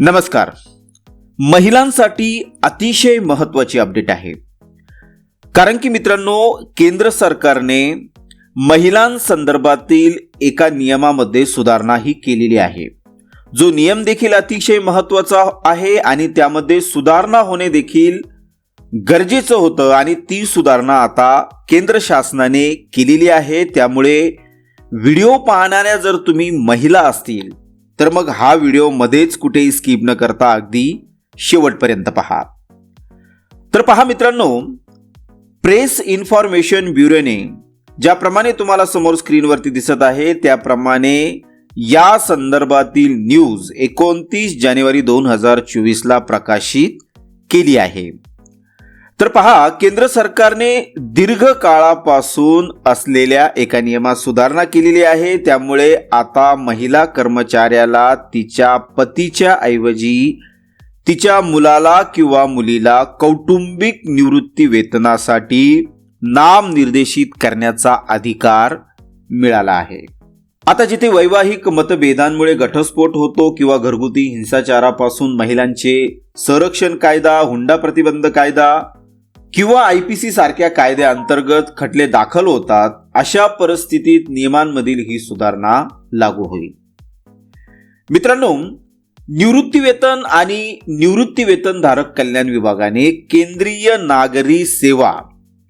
नमस्कार. महिलांसाठी अतिशय महत्वाची अपडेट आहे. कारण की मित्रांनो केंद्र सरकारने महिलांसंदर्भातील एका नियमामध्ये सुधारणाही केलेली आहे. जो नियम देखील अतिशय महत्त्वाचा आहे आणि त्यामध्ये सुधारणा होणे देखील गरजेचं होतं आणि ती सुधारणा आता केंद्र शासनाने केलेली आहे. त्यामुळे व्हिडिओ पाहणाऱ्या जर तुम्ही महिला असतील तर मग हा व्हिडिओ मध्येच कुठेही स्किप न करता अगदी शेवटपर्यंत पहा. तर पहा मित्रांनो प्रेस इन्फॉर्मेशन ब्युरोने ज्याप्रमाणे तुम्हाला समोर स्क्रीनवरती दिसत आहे त्याप्रमाणे या संदर्भातील न्यूज एकोणतीस जानेवारी दोन हजार चोवीसला प्रकाशित केली आहे. तर पहा केंद्र सरकारने दीर्घ काळापासून असलेल्या एका नियमात सुधारणा केलेली आहे. त्यामुळे आता महिला कर्मचाऱ्याला तिच्या पतीच्या ऐवजी तिच्या मुलाला किंवा मुलीला कौटुंबिक निवृत्ती वेतनासाठी नाम निर्देशित करण्याचा अधिकार मिळाला आहे. आता जिथे वैवाहिक मतभेदांमुळे घटस्फोट होतो किंवा घरगुती हिंसाचारापासून महिलांचे संरक्षण कायदा हुंडा प्रतिबंध कायदा किंवा आय पी सी सारख्या कायद्याअंतर्गत खटले दाखल होतात अशा परिस्थितीत नियमांमधील ही सुधारणा लागू होईल. मित्रांनो निवृत्तीवेतन आणि निवृत्तीवेतनधारक धारक कल्याण विभागाने केंद्रीय नागरी सेवा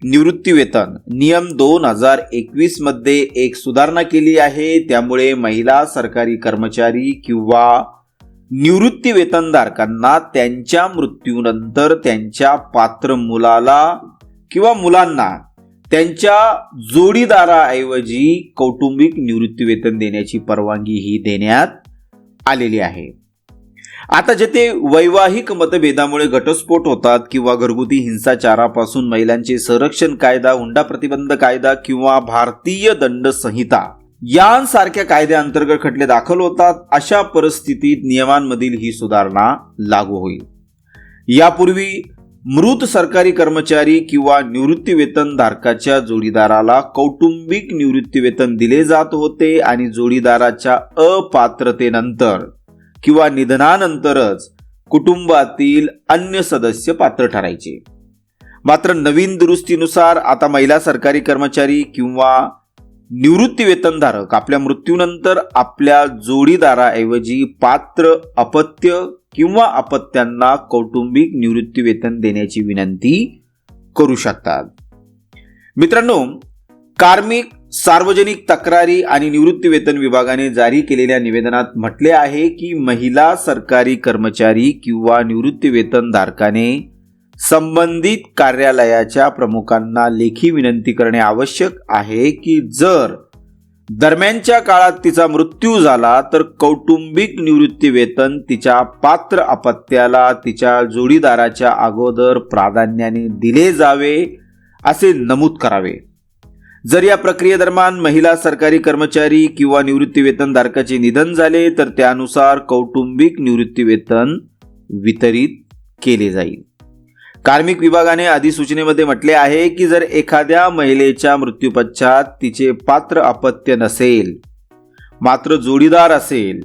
निवृत्तीवेतन नियम दोन हजार एकवीसमध्ये एक सुधारणा केली आहे. त्यामुळे महिला सरकारी कर्मचारी किंवा निवृत्ती वेतनधारकांना त्यांच्या मृत्यूनंतर त्यांच्या पात्र मुलाला किंवा मुलांना त्यांच्या जोडीदाराऐवजी कौटुंबिक निवृत्ती वेतन देण्याची परवानगी ही देण्यात आलेली आहे. आता जेथे वैवाहिक मतभेदामुळे घटस्फोट होतात किंवा घरगुती हिंसाचारापासून महिलांचे संरक्षण कायदा हुंडा प्रतिबंध कायदा किंवा भारतीय दंड संहिता यांसारख्या कायद्याअंतर्गत खटले दाखल होतात अशा परिस्थितीत नियमांमधील ही सुधारणा लागू होईल. यापूर्वी मृत सरकारी कर्मचारी किंवा निवृत्तीवेतनधारकाच्या धारकाच्या जोडीदाराला कौटुंबिक निवृत्तीवेतन दिले जात होते आणि जोडीदाराच्या अपात्रतेनंतर किंवा निधनानंतरच कुटुंबातील अन्य सदस्य पात्र ठरायचे. मात्र नवीन दुरुस्तीनुसार आता महिला सरकारी कर्मचारी किंवा निवृत्ती वेतनधारक आपल्या मृत्यूनंतर आपल्या जोडीदाराऐवजी पात्र अपत्य किंवा अपत्यांना कौटुंबिक निवृत्ती वेतन देण्याची विनंती करू शकतात. मित्रांनो कार्मिक सार्वजनिक तक्रारी आणि निवृत्ती वेतन विभागाने जारी केलेल्या निवेदनात म्हटले आहे की महिला सरकारी कर्मचारी किंवा निवृत्ती वेतन धारकाने संबंधित कार्यालयाच्या प्रमुखांना लेखी विनंती करणे आवश्यक आहे की जर दरम्यानच्या काळात तिचा मृत्यू झाला तर कौटुंबिक निवृत्ती वेतन तिच्या पात्र अपत्याला तिच्या जोडीदाराच्या अगोदर प्राधान्याने दिले जावे असे नमूद करावे. जर या प्रक्रियेदरम्यान महिला सरकारी कर्मचारी किंवा निवृत्ती वेतन धारकाचे निधन झाले तर त्यानुसार कौटुंबिक निवृत्ती वेतन वितरित केले जाईल. कार्मिक विभागाने अधिसूचनेमध्ये म्हटले आहे की जर एखाद्या महिलेच्या मृत्यूपश्चात तिचे पात्र अपत्य नसेल मात्र जोडीदार असेल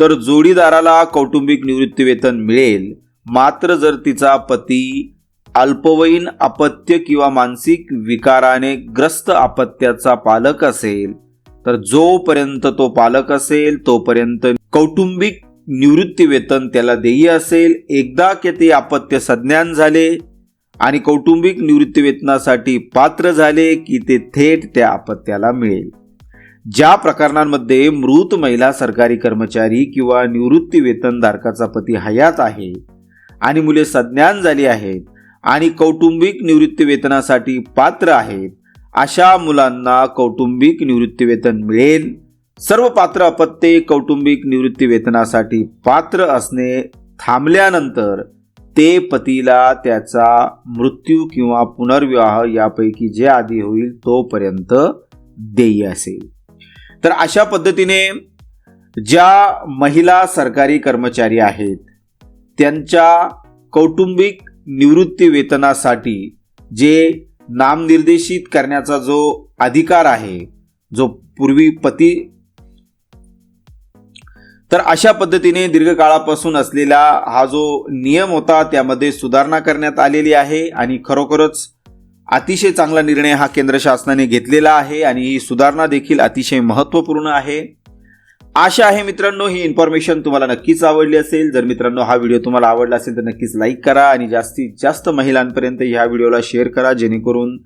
तर जोडीदाराला कौटुंबिक निवृत्तीवेतन मिळेल. मात्र जर तिचा पती अल्पवयीन अपत्य किंवा मानसिक विकाराने ग्रस्त अपत्याचा पालक असेल तर जोपर्यंत तो पालक असेल तोपर्यंत कौटुंबिक निवृत्ती वेतन त्याला देय असेल. एकदा की ते अपत्य संज्ञान झाले आणि कौटुंबिक निवृत्ती वेतनासाठी पात्र झाले की ते थेट त्या अपत्याला मिळेल. ज्या प्रकरणांमध्ये मृत महिला सरकारी कर्मचारी किंवा निवृत्ती वेतनधारकाचा पती हयात आहे आणि मुले संज्ञान झाली आहेत आणि कौटुंबिक निवृत्ती वेतनासाठी पात्र आहेत अशा मुलांना कौटुंबिक निवृत्ती वेतन मिळेल. सर्व पात्र अपत्ये कौटुंबिक निवृत्ती वेतनासाठी पात्र असणे थांबल्यानंतर ते पतीला त्याचा मृत्यू किंवा पुनर्विवाह यापैकी जे आधी होईल तोपर्यंत देय असेल. तर अशा पद्धतीने ज्या महिला सरकारी कर्मचारी आहेत त्यांच्या कौटुंबिक निवृत्ती वेतनासाठी जे नामनिर्देशित करण्याचा जो अधिकार आहे जो पूर्वी पती तर अशा पद्धतीने दीर्घकाळापासून असलेला हा जो नियम होता त्यामध्ये सुधारणा करण्यात आलेली आहे आणि खरोखरच अतिशय चांगला निर्णय हा केंद्र शासनाने घेतलेला आहे आणि ही सुधारणा देखील अतिशय महत्त्वपूर्ण आहे. आशा आहे मित्रांनो ही इन्फॉर्मेशन तुम्हाला नक्कीच आवडली असेल. जर मित्रांनो हा व्हिडिओ तुम्हाला आवडला असेल तर नक्कीच लाईक करा आणि जास्तीत जास्त महिलांपर्यंत ह्या व्हिडिओला शेअर करा जेणेकरून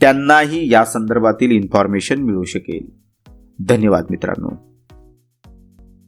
त्यांनाही या संदर्भातील इन्फॉर्मेशन मिळू शकेल. धन्यवाद मित्रांनो.